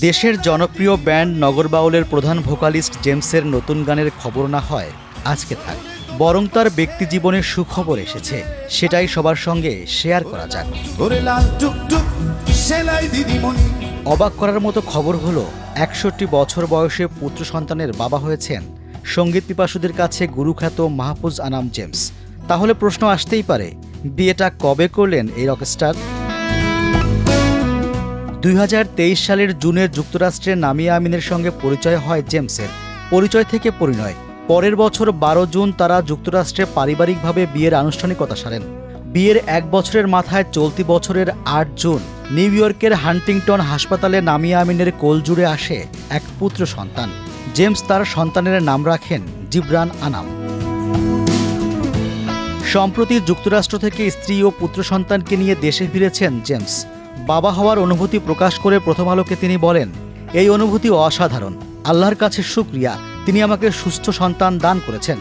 দেশের জনপ্রিয় ব্যান্ড নগর বাউলের প্রধান ভোকালিস্ট জেমসের নতুন গানের খবর না হয় আজকে থাক। বরং তার ব্যক্তি জীবনের সুখবর এসেছে সেটাই সবার সঙ্গে শেয়ার করা যাক। অবাক করার মতো খবর হলো একষট্টি বছর বয়সে পুত্র সন্তানের বাবা হয়েছেন সংগীত পিপাসুদের কাছে গুরুখ্যাত মাহফুজ আনাম জেমস। তাহলে প্রশ্ন আসতেই পারে বিয়েটা কবে করলেন এই রকস্টার? দুই হাজার তেইশ সালের জুনের যুক্তরাষ্ট্রের নামিয়া আমিনের সঙ্গে পরিচয় হয় জেমসের। পরিচয় থেকে পরিণয়। পরের বছর বারো জুন তারা যুক্তরাষ্ট্রে পারিবারিকভাবে বিয়ের আনুষ্ঠানিকতা সারেন। বিয়ের এক বছরের মাথায় চলতি বছরের আট জুন নিউ ইয়র্কের হান্টিংটন হাসপাতালে নামিয়া আমিনের কোল জুড়ে আসে এক পুত্র সন্তান। জেমস তার সন্তানের নাম রাখেন জিব্রান আনাম। সম্প্রতি যুক্তরাষ্ট্র থেকে স্ত্রী ও পুত্র সন্তানকে নিয়ে দেশে ফিরেছেন জেমস। বাবা হওয়ার অনুভূতি প্রকাশ করে প্রথম আলোকে তিনি বলেন, এই অনুভূতি অসাধারণ। আল্লাহর কাছে শুক্রিয়া তিনি আমাকে সুস্থ সন্তান দান করেছেন।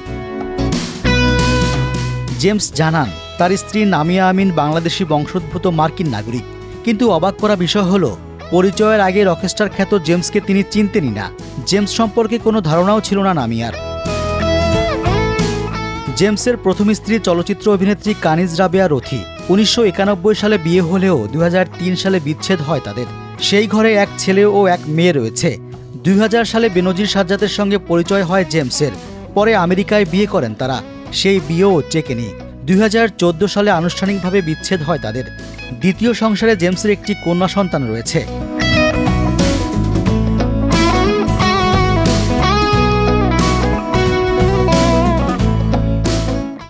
জেমস জানান, তার স্ত্রী নামিয়া আমিন বাংলাদেশি বংশোদ্ভূত মার্কিন নাগরিক। কিন্তু অবাক করা বিষয় হল, পরিচয়ের আগে রকেস্টার খ্যাত জেমসকে তিনি চিনতেনই না। জেমস সম্পর্কে কোনো ধারণাও ছিল না নামিয়ার। জেমসের প্রথম স্ত্রী চলচ্চিত্র অভিনেত্রী কানিজ রাবেয়া রথি উনিশশো একানব্বই সালে বিয়ে হলেও দুই হাজার তিন সালে বিচ্ছেদ হয় তাদের। সেই ঘরে এক ছেলে ও এক মেয়ে রয়েছে। দুই হাজার সালে বেনজির সাজ্জাদের সঙ্গে পরিচয় হয় জেমসের। পরে আমেরিকায় বিয়ে করেন তারা। সেই বিয়েও টেকেনি। দুই হাজার চোদ্দ সালে আনুষ্ঠানিকভাবে বিচ্ছেদ হয় তাদের। দ্বিতীয় সংসারে জেমসের একটি কন্যা সন্তান রয়েছে।